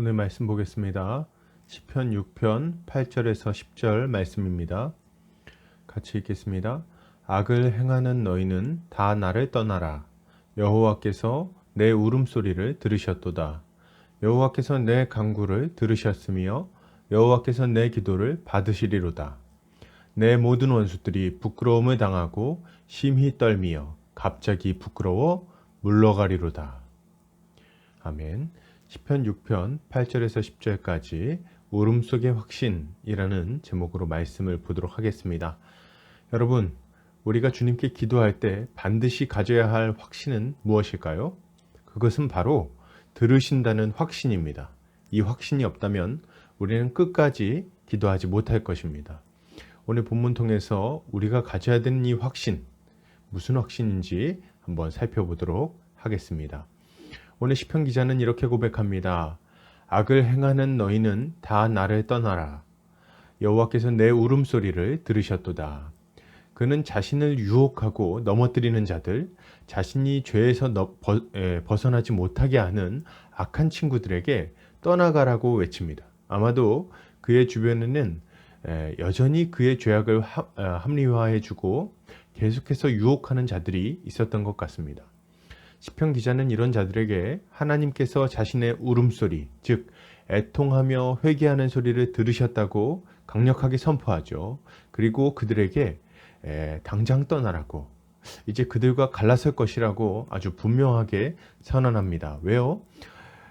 오늘 말씀 보겠습니다. 시편 6편 8절에서 10절 말씀입니다. 같이 읽겠습니다. 악을 행하는 너희는 다 나를 떠나라. 여호와께서 내 울음소리를 들으셨도다. 여호와께서 내 간구를 들으셨으며 여호와께서 내 기도를 받으시리로다. 내 모든 원수들이 부끄러움을 당하고 심히 떨미어 갑자기 부끄러워 물러가리로다. 아멘. 시편 6편 8절에서 10절까지 울음 속의 확신이라는 제목으로 말씀을 보도록 하겠습니다. 여러분, 우리가 주님께 기도할 때 반드시 가져야 할 확신은 무엇일까요? 그것은 바로 들으신다는 확신입니다. 이 확신이 없다면 우리는 끝까지 기도하지 못할 것입니다. 오늘 본문 통해서 우리가 가져야 되는 이 확신, 무슨 확신인지 한번 살펴보도록 하겠습니다. 오늘 시편 기자는 이렇게 고백합니다. 악을 행하는 너희는 다 나를 떠나라. 여호와께서 내 울음소리를 들으셨도다. 그는 자신을 유혹하고 넘어뜨리는 자들, 자신이 죄에서 에, 벗어나지 못하게 하는 악한 친구들에게 떠나가라고 외칩니다. 아마도 그의 주변에는 에, 여전히 그의 죄악을 하, 어, 합리화해주고 계속해서 유혹하는 자들이 있었던 것 같습니다. 시편 기자는 이런 자들에게 하나님께서 자신의 울음소리, 즉 애통하며 회개하는 소리를 들으셨다고 강력하게 선포하죠. 그리고 그들에게 에, 당장 떠나라고 이제 그들과 갈라설 것이라고 아주 분명하게 선언합니다. 왜요?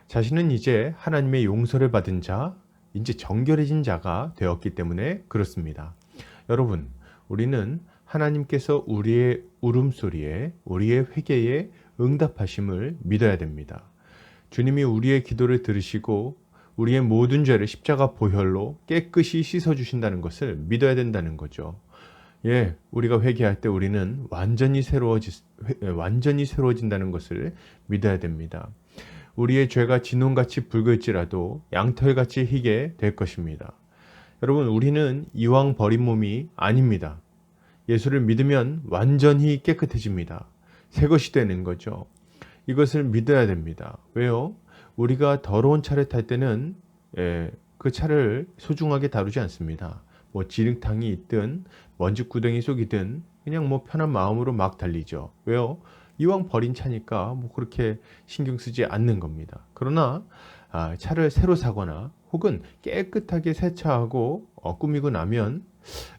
자신은 이제 하나님의 용서를 받은 자, 이제 정결해진 자가 되었기 때문에 그렇습니다. 여러분, 우리는 하나님께서 우리의 울음소리에, 우리의 회개에 응답하심을 믿어야 됩니다. 주님이 우리의 기도를 들으시고 우리의 모든 죄를 십자가 보혈로 깨끗이 씻어 주신다는 것을 믿어야 된다는 거죠. 예, 우리가 회개할 때 우리는 완전히 새로워지 완전히 새로워진다는 것을 믿어야 됩니다. 우리의 죄가 진홍같이 붉을지라도 양털같이 희게 될 것입니다. 여러분, 우리는 이왕 버린 몸이 아닙니다. 예수를 믿으면 완전히 깨끗해집니다. 새 것이 되는 거죠. 이것을 믿어야 됩니다. 왜요? 우리가 더러운 차를 탈 때는 예, 그 차를 소중하게 다루지 않습니다. 뭐 지름탕이 있든 먼지 구덩이 속이든 그냥 뭐 편한 마음으로 막 달리죠. 왜요? 이왕 버린 차니까 뭐 그렇게 신경 쓰지 않는 겁니다. 그러나 아, 차를 새로 사거나 혹은 깨끗하게 세차하고 어, 꾸미고 나면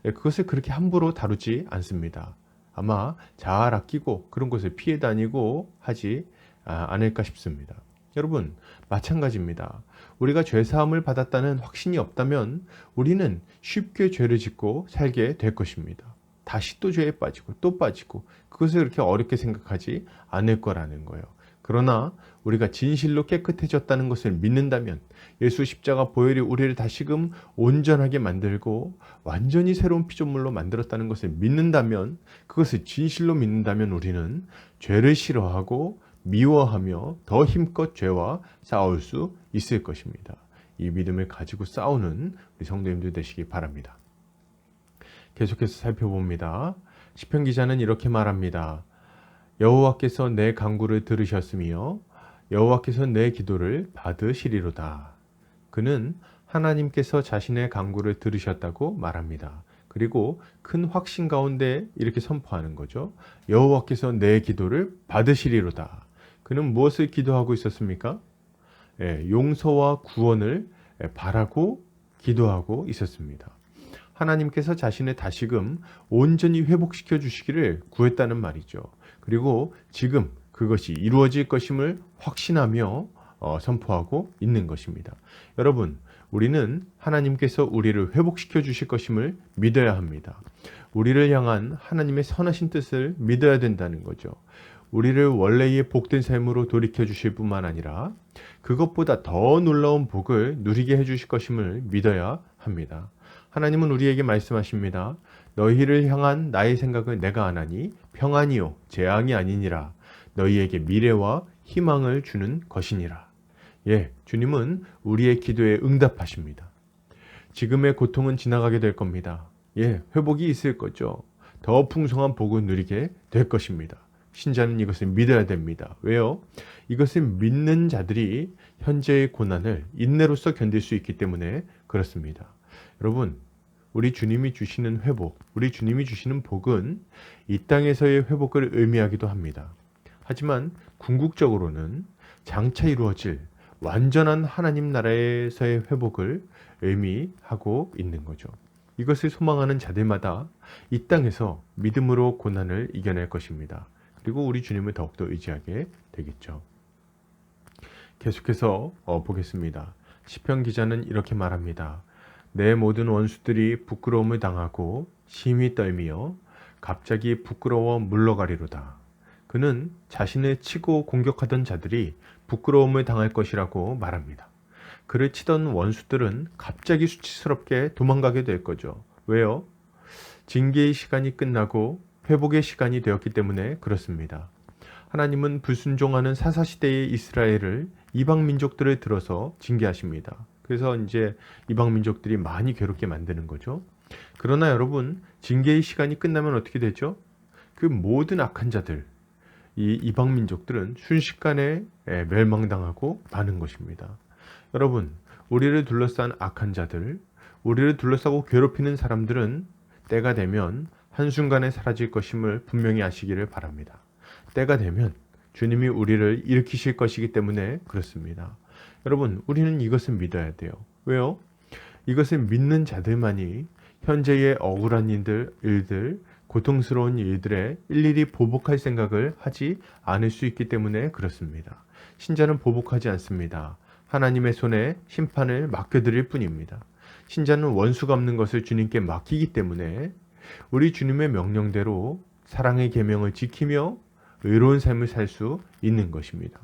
예, 그것을 그렇게 함부로 다루지 않습니다. 아마 잘 아끼고 그런 것을 피해 다니고 하지 아, 않을까 싶습니다. 여러분, 마찬가지입니다. 우리가 죄사함을 받았다는 확신이 없다면 우리는 쉽게 죄를 짓고 살게 될 것입니다. 다시 또 죄에 빠지고 또 빠지고 그것을 그렇게 어렵게 생각하지 않을 거라는 거예요. 그러나 우리가 진실로 깨끗해졌다는 것을 믿는다면 예수 십자가 보혈이 우리를 다시금 온전하게 만들고 완전히 새로운 피조물로 만들었다는 것을 믿는다면 그것을 진실로 믿는다면 우리는 죄를 싫어하고 미워하며 더 힘껏 죄와 싸울 수 있을 것입니다. 이 믿음을 가지고 싸우는 우리 성도님들 되시기 바랍니다. 계속해서 살펴봅니다. 시편 기자는 이렇게 말합니다. 여호와께서 내 간구를 들으셨으며 여호와께서 내 기도를 받으시리로다. 그는 하나님께서 자신의 간구를 들으셨다고 말합니다. 그리고 큰 확신 가운데 이렇게 선포하는 거죠. 여호와께서 내 기도를 받으시리로다. 그는 무엇을 기도하고 있었습니까? 예, 용서와 구원을 바라고 기도하고 있었습니다. 하나님께서 자신의 다시금 온전히 회복시켜 주시기를 구했다는 말이죠. 그리고 지금 그것이 이루어질 것임을 확신하며 어, 선포하고 있는 것입니다. 여러분, 우리는 하나님께서 우리를 회복시켜 주실 것임을 믿어야 합니다. 우리를 향한 하나님의 선하신 뜻을 믿어야 된다는 거죠. 우리를 원래의 복된 삶으로 돌이켜 주실 뿐만 아니라 그것보다 더 놀라운 복을 누리게 해 주실 것임을 믿어야 합니다. 하나님은 우리에게 말씀하십니다. 너희를 향한 나의 생각을 내가 안 하니 평안이요 재앙이 아니니라. 너희에게 미래와 희망을 주는 것이니라. 예, 주님은 우리의 기도에 응답하십니다. 지금의 고통은 지나가게 될 겁니다. 예, 회복이 있을 거죠. 더 풍성한 복을 누리게 될 것입니다. 신자는 이것을 믿어야 됩니다. 왜요? 이것을 믿는 자들이 현재의 고난을 인내로서 견딜 수 있기 때문에 그렇습니다. 여러분, 우리 주님이 주시는 회복, 우리 주님이 주시는 복은 이 땅에서의 회복을 의미하기도 합니다. 하지만 궁극적으로는 장차 이루어질 완전한 하나님 나라에서의 회복을 의미하고 있는 거죠. 이것을 소망하는 자들마다 이 땅에서 믿음으로 고난을 이겨낼 것입니다. 그리고 우리 주님을 더욱더 의지하게 되겠죠. 계속해서 어, 보겠습니다. 시편 기자는 이렇게 말합니다. 내 모든 원수들이 부끄러움을 당하고 심히 떨미어 갑자기 부끄러워 물러가리로다. 그는 자신을 치고 공격하던 자들이 부끄러움을 당할 것이라고 말합니다. 그를 치던 원수들은 갑자기 수치스럽게 도망가게 될 거죠. 왜요? 징계의 시간이 끝나고 회복의 시간이 되었기 때문에 그렇습니다. 하나님은 불순종하는 사사시대의 이스라엘을 이방 민족들을 들어서 징계하십니다. 그래서 이제 이방 민족들이 많이 괴롭게 만드는 거죠. 그러나 여러분, 징계의 시간이 끝나면 어떻게 되죠? 그 모든 악한 자들, 이 이방 민족들은 순식간에 예, 멸망당하고 마는 것입니다. 여러분, 우리를 둘러싼 악한 자들, 우리를 둘러싸고 괴롭히는 사람들은 때가 되면 한순간에 사라질 것임을 분명히 아시기를 바랍니다. 때가 되면 주님이 우리를 일으키실 것이기 때문에 그렇습니다. 여러분, 우리는 이것을 믿어야 돼요. 왜요? 이것을 믿는 자들만이 현재의 억울한 일들, 일들, 고통스러운 일들에 일일이 보복할 생각을 하지 않을 수 있기 때문에 그렇습니다. 신자는 보복하지 않습니다. 하나님의 손에 심판을 맡겨드릴 뿐입니다. 신자는 원수가 없는 것을 주님께 맡기기 때문에 우리 주님의 명령대로 사랑의 계명을 지키며 의로운 삶을 살 수 있는 것입니다.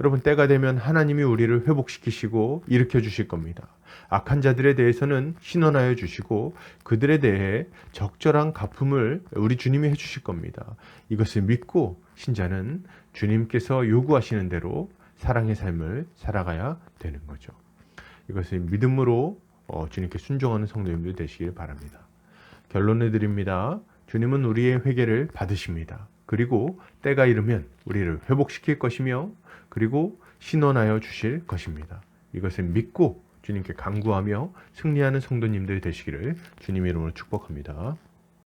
여러분 때가 되면 하나님이 우리를 회복시키시고 일으켜 주실 겁니다. 악한 자들에 대해서는 신원하여 주시고 그들에 대해 적절한 갚음을 우리 주님이 해 주실 겁니다. 이것을 믿고 신자는 주님께서 요구하시는 대로 사랑의 삶을 살아가야 되는 거죠. 이것을 믿음으로 어, 주님께 순종하는 성도님들 되시길 바랍니다. 결론을 드립니다. 주님은 우리의 회개를 받으십니다. 그리고 때가 이르면 우리를 회복시킬 것이며 그리고 신원하여 주실 것입니다. 이것을 믿고 주님께 간구하며 승리하는 성도님들 되시기를 주님 이름으로 축복합니다.